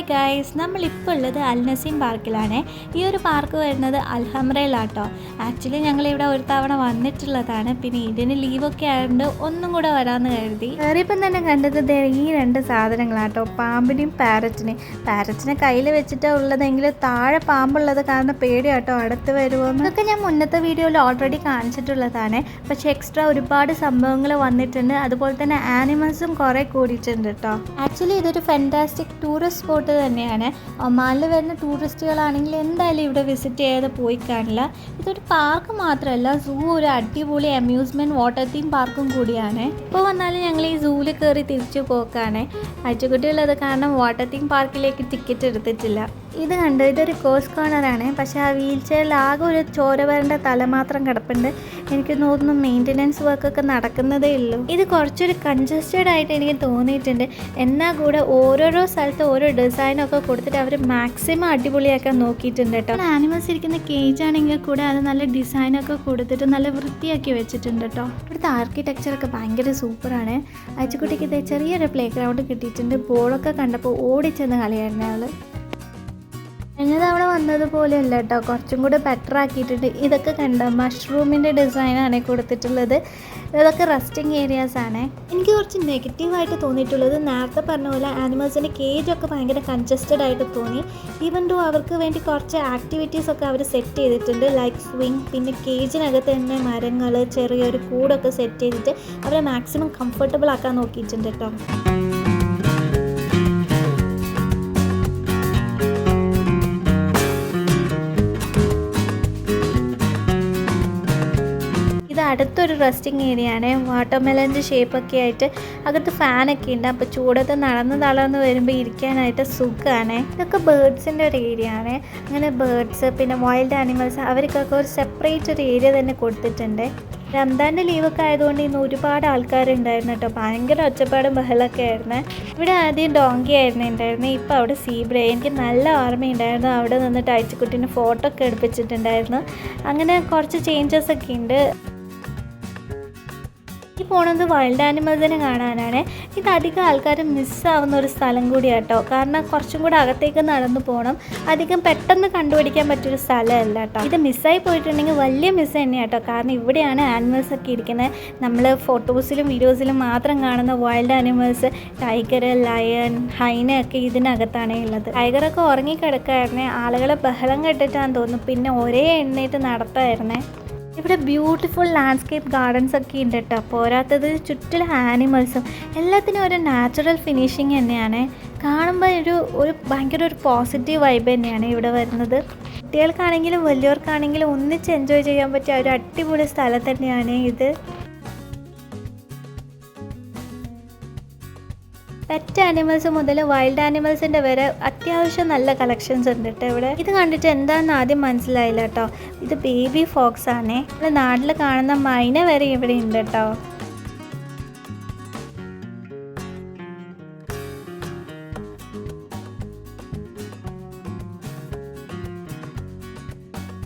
Hi guys നമ്മളിപ്പോൾ ഉള്ളത് അൽനസീം പാർക്കിലാണ്. ഈ ഒരു പാർക്ക് വരുന്നത് അൽഹമ്രയിലാട്ടോ ആക്ച്വലി ഞങ്ങൾ ഇവിടെ ഒരു തവണ വന്നിട്ടുള്ളതാണ്. പിന്നെ ഇതിന് ലീവൊക്കെ ആയതുകൊണ്ട് ഒന്നും കൂടെ വരാമെന്ന് കരുതി. കയറിയപ്പം തന്നെ കണ്ടത് ഈ രണ്ട് സാധനങ്ങളാട്ടോ. പാമ്പിനെയും പാരറ്റിനെയും. പാരറ്റിനെ കയ്യിൽ വെച്ചിട്ടാണ് ഉള്ളതെങ്കിൽ താഴെ പാമ്പുള്ളത് കാരണം പേടിയാട്ടോ അടുത്ത് വരുമോ എന്നൊക്കെ ഞാൻ മുന്നത്തെ വീഡിയോയിൽ ഓൾറെഡി കാണിച്ചിട്ടുള്ളതാണ്. പക്ഷേ എക്സ്ട്രാ ഒരുപാട് സംഭവങ്ങൾ വന്നിട്ടുണ്ട്. അതുപോലെ തന്നെ ആനിമൽസും കുറേ കൂടിയിട്ടുണ്ട് കേട്ടോ ആക്ച്വലി ഇതൊരു ഫെന്റാസ്റ്റിക് ടൂറിസ്റ്റ് സ്പോട്ട് തന്നെയാണ്. ഒമാനിൽ വരുന്ന ടൂറിസ്റ്റുകളാണെങ്കിൽ എന്തായാലും ഇവിടെ വിസിറ്റ് ചെയ്യാതെ പോയി കാണില്ല. ഇതൊരു പാർക്ക് മാത്രമല്ല സൂ ഒരു അടിപൊളി അമ്യൂസ്മെന്റ് വാട്ടർ തീം പാർക്കും കൂടിയാണ്. ഇപ്പോൾ വന്നാലും ഞങ്ങൾ ഈ സൂവിൽ കയറി തിരിച്ചു പോക്കാണ്. അച്ചുകുട്ടിയുള്ളത് കാരണം വാട്ടർ തീം പാർക്കിലേക്ക് ടിക്കറ്റ് എടുത്തിട്ടില്ല. ഇത് കണ്ടു? ഇതൊരു കോസ് കോർണറാണ് പക്ഷേ ആ വീൽ ചെയറിൽ ആകെ ഒരു ചോര വരേണ്ട തല മാത്രം കിടപ്പുണ്ട്. എനിക്ക് തോന്നുന്നു മെയിന്റനൻസ് വർക്കൊക്കെ നടക്കുന്നതേ ഉള്ളൂ. ഇത് കുറച്ചൊരു കൺജസ്റ്റഡ് ആയിട്ട് എനിക്ക് തോന്നിയിട്ടുണ്ട്. എന്നാൽ കൂടെ ഓരോരോ സ്ഥലത്ത് ഓരോ ഡിസൈനൊക്കെ കൊടുത്തിട്ട് അവർ മാക്സിമം അടിപൊളിയാക്കാൻ നോക്കിയിട്ടുണ്ട് കേട്ടോ. ആനിമൽസ് ഇരിക്കുന്ന കേജ് ആണെങ്കിൽ കൂടെ അത് നല്ല ഡിസൈനൊക്കെ കൊടുത്തിട്ട് നല്ല വൃത്തിയാക്കി വെച്ചിട്ടുണ്ട് കേട്ടോ. ഇവിടുത്തെ ആർക്കിടെക്ചറൊക്കെ ഭയങ്കര സൂപ്പറാണ് അച്ചുകുട്ടിക്ക് ഇത് ചെറിയൊരു പ്ലേ ഗ്രൗണ്ട് കിട്ടിയിട്ടുണ്ട് ബോളൊക്കെ കണ്ടപ്പോൾ ഓടിച്ചെന്ന് കളിയായിരുന്നു ആൾ കഴിഞ്ഞ തവണ വന്നതുപോലെയല്ല കേട്ടോ കുറച്ചും കൂടെ ബെറ്റർ ആക്കിയിട്ടുണ്ട്. ഇതൊക്കെ കണ്ട? മഷ്റൂമിന്റെ ഡിസൈനാണ് കൊടുത്തിട്ടുള്ളത്. ഇതൊക്കെ റെസ്റ്റിംഗ് ഏരിയാസ് ആണ്. എനിക്ക് കുറച്ച് നെഗറ്റീവായിട്ട് തോന്നിയിട്ടുള്ളത് നേരത്തെ പറഞ്ഞ പോലെ ആനിമൽസിന്റെ ഒക്കെ ഭയങ്കര കൺജസ്റ്റഡ് ആയിട്ട് തോന്നി. ഈവൻ ടു അവർക്ക് വേണ്ടി കുറച്ച് ആക്ടിവിറ്റീസ് ഒക്കെ അവർ സെറ്റ് ചെയ്തിട്ടുണ്ട്. ലൈക്ക് സ്വിംഗ് പിന്നെ കേജിനകത്ത് തന്നെ മരങ്ങൾ ചെറിയൊരു കൂടൊക്കെ സെറ്റ് ചെയ്തിട്ട് അവരെ മാക്സിമം കംഫർട്ടബിൾ ആക്കാൻ നോക്കിയിട്ടുണ്ട് കേട്ടോ അടുത്തൊരു റെസ്റ്റിംഗ് ഏരിയ ആണ്. വാട്ടർമെലന്റെ ഷേപ്പൊക്കെ ആയിട്ട് അകത്ത് ഫാനൊക്കെ ഉണ്ട്. അപ്പോൾ ചൂടത്ത് നടന്ന് തളർന്ന് വരുമ്പോൾ ഇരിക്കാനായിട്ട് സുഖമാണ് ഇതൊക്കെ ബേർഡ്സിന്റെ ഒരു ഏരിയ ആണ്. അങ്ങനെ ബേർഡ്സ് പിന്നെ വൈൽഡ് ആനിമൽസ് അവർക്കൊക്കെ ഒരു സെപ്പറേറ്റ് ഒരു ഏരിയ തന്നെ കൊടുത്തിട്ടുണ്ട്. റംദാന്റെ ലീവൊക്കെ ആയതുകൊണ്ട് ഇന്ന് ഒരുപാട് ആൾക്കാരുണ്ടായിരുന്നു കേട്ടോ. ഭയങ്കര ഒച്ചപ്പാടും ബഹളമൊക്കെ ആയിരുന്നു. ഇവിടെ ആദ്യം ഡോങ്കി ആയിരുന്നു ഉണ്ടായിരുന്നത് ഇപ്പോൾ അവിടെ സീബ്ര എനിക്ക് നല്ല ഓർമ്മയുണ്ടായിരുന്നു. അവിടെ നിന്നിട്ട് അയച്ചുകുട്ടീനെ ഫോട്ടോ ഒക്കെ എടുപ്പിച്ചിട്ടുണ്ടായിരുന്നു. അങ്ങനെ കുറച്ച് ചേഞ്ചസ് ഒക്കെ ഉണ്ട്. ഈ പോണത് വൈൽഡ് ആനിമൽസിനെ കാണാനാണ്. ഇത് അധികം ആൾക്കാർ മിസ്സാവുന്ന ഒരു സ്ഥലം കൂടിയാട്ടോ. കാരണം കുറച്ചും കൂടെ അകത്തേക്ക് നടന്നു പോകണം അധികം പെട്ടെന്ന് കണ്ടുപിടിക്കാൻ പറ്റിയൊരു സ്ഥലമല്ല കേട്ടോ ഇത് മിസ്സായി പോയിട്ടുണ്ടെങ്കിൽ വലിയ മിസ് തന്നെയാട്ടോ. കാരണം ഇവിടെയാണ് ആനിമൽസ് ഒക്കെ ഇരിക്കുന്നത്. നമ്മൾ ഫോട്ടോസിലും വീഡിയോസിലും മാത്രം കാണുന്ന wild animals tiger lion hyena ഒക്കെ ഇതിനകത്താണ് ഉള്ളത്. ടൈഗറൊക്കെ ഉറങ്ങിക്കിടക്കായിരുന്നേ. ആളുകളെ ബഹളം കെട്ടിട്ടാന്ന് തോന്നുന്നു. പിന്നെ ഒരേ എണ്ണയിട്ട് നടത്തായിരുന്നേ. ഇവിടെ ബ്യൂട്ടിഫുൾ ലാൻഡ്സ്കേപ്പ് ഗാർഡൻസ് ഒക്കെ ഉണ്ട് കേട്ടോ. പോരാത്തത് ചുറ്റിലെ ആനിമൽസും എല്ലാത്തിനും ഒരു നാച്ചുറൽ ഫിനിഷിങ് തന്നെയാണ്. കാണുമ്പോൾ ഒരു ഒരു ഭയങ്കര ഒരു പോസിറ്റീവ് വൈബ് തന്നെയാണ് ഇവിടെ വരുന്നത്. കുട്ടികൾക്കാണെങ്കിലും വലിയവർക്കാണെങ്കിലും ഒന്നിച്ച് എൻജോയ് ചെയ്യാൻ പറ്റിയ ഒരു അടിപൊളി സ്ഥലം തന്നെയാണ് ഇത്. പെറ്റ് ആനിമൽസ് മുതൽ വൈൽഡ് ആനിമൽസിന്റെ വരെ അത്യാവശ്യം നല്ല കളക്ഷൻസ് ഉണ്ട് കേട്ടോ ഇവിടെ. ഇത് കണ്ടിട്ട് എന്താണെന്ന് ആദ്യം മനസ്സിലായില്ല കേട്ടോ ഇത് ബേബി ഫോക്സ് ആണേ. നമ്മുടെ നാട്ടിൽ കാണുന്ന മൈന വരെ ഇവിടെ ഉണ്ട് കേട്ടോ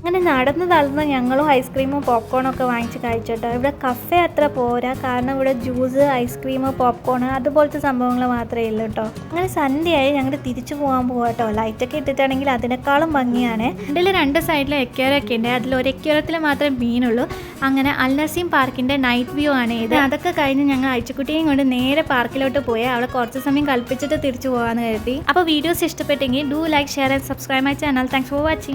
അങ്ങനെ നടന്ന് തളർന്ന് ഞങ്ങളും ഐസ്ക്രീമും പോപ്കോണൊക്കെ വാങ്ങിച്ച് കഴിച്ചോട്ടോ. ഇവിടെ കഫേ അത്ര പോരാ. കാരണം ഇവിടെ ജ്യൂസ് ഐസ്ക്രീം പോപ്കോൺ അതുപോലത്തെ സംഭവങ്ങൾ മാത്രമേ ഉള്ളൂ കേട്ടോ അങ്ങനെ സന്ധ്യയായി ഞങ്ങൾ തിരിച്ചു പോകാൻ പോകട്ടോ ലൈറ്റൊക്കെ ഇട്ടിട്ടാണെങ്കിൽ അതിനേക്കാളും ഭംഗിയാണ്. ഇതിൽ രണ്ട് സൈഡിലും എക്കേറൊക്കെ ഉണ്ട്. അതിൽ ഒരു എക്കേറത്തിൽ മാത്രമേ മീനുള്ളൂ. അങ്ങനെ അൽനസീം പാർക്കിന്റെ നൈറ്റ് വ്യൂ ആണ് ഇത്. അതൊക്കെ കഴിഞ്ഞ് ഞങ്ങൾ അയച്ചുകുട്ടിയെയും കൊണ്ട് നേരെ പാർക്കിലോട്ട് പോയി. അവളെ കുറച്ച് സമയം കൽപ്പിച്ചിട്ട് തിരിച്ചു പോകാമെന്ന് കരുതി. അപ്പോൾ വീഡിയോസ് ഇഷ്ടപ്പെട്ടെങ്കിൽ do like share and subscribe my channel thanks for watching